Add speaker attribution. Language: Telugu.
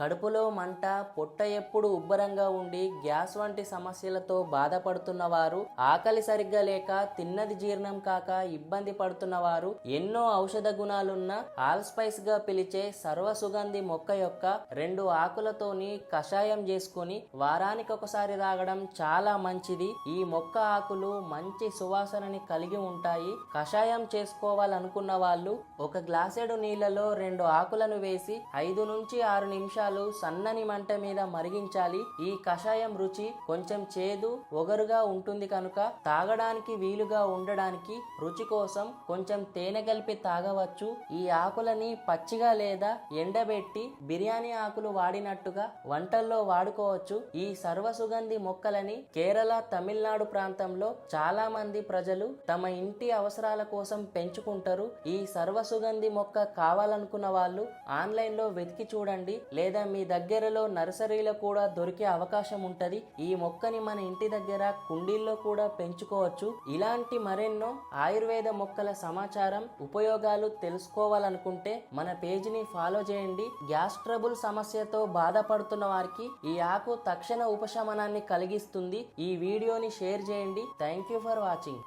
Speaker 1: కడుపులో మంట పొట్ట ఎప్పుడు ఉబ్బరంగా ఉండి గ్యాస్ వంటి సమస్యలతో బాధపడుతున్న వారు ఆకలి సరిగ్గా లేక తిన్నది జీర్ణం కాక ఇబ్బంది పడుతున్న వారు ఎన్నో ఔషధ గుణాలున్న ఆల్స్పైస్గా పిలిచే సర్వసుగంధి మొక్క యొక్క రెండు ఆకులతోని కషాయం చేసుకుని వారానికి ఒకసారి తాగడం చాలా మంచిది. ఈ మొక్క ఆకులు మంచి సువాసనని కలిగి ఉంటాయి. కషాయం చేసుకోవాలనుకున్న వాళ్ళు ఒక గ్లాసెడు నీళ్ళలో రెండు ఆకులను వేసి ఐదు నుంచి ఆరు నిమిషాలు సన్నని మంట మీద మరిగించాలి. ఈ కషాయం రుచి కొంచెం చేదు ఒగరుగా ఉంటుంది కనుక తాగడానికి వీలుగా ఉండడానికి రుచి కోసం కొంచెం తేనె కలిపి తాగవచ్చు. ఈ ఆకులని పచ్చిగా లేదా ఎండబెట్టి బిర్యానీ ఆకులు వాడినట్టుగా వంటల్లో వాడుకోవచ్చు. ఈ సర్వసుగంధి మొక్కలని కేరళ తమిళనాడు ప్రాంతంలో చాలా మంది ప్రజలు తమ ఇంటి అవసరాల కోసం పెంచుకుంటారు. ఈ సర్వసుగంధి మొక్క కావాలనుకున్న వాళ్ళు ఆన్లైన్లో వెతికి చూడండి. లేదా లేదా మీ దగ్గరలో నర్సరీలో కూడా దొరికే అవకాశం ఉంటుంది. ఈ మొక్కని మన ఇంటి దగ్గర కుండీల్లో కూడా పెంచుకోవచ్చు. ఇలాంటి మరెన్నో ఆయుర్వేద మొక్కల సమాచారం ఉపయోగాలు తెలుసుకోవాలనుకుంటే మన పేజీని ఫాలో చేయండి. గ్యాస్ ట్రబుల్ సమస్యతో బాధపడుతున్న వారికి ఈ ఆకు తక్షణ ఉపశమనాన్ని కలిగిస్తుంది. ఈ వీడియోని షేర్ చేయండి. Thank you for watching.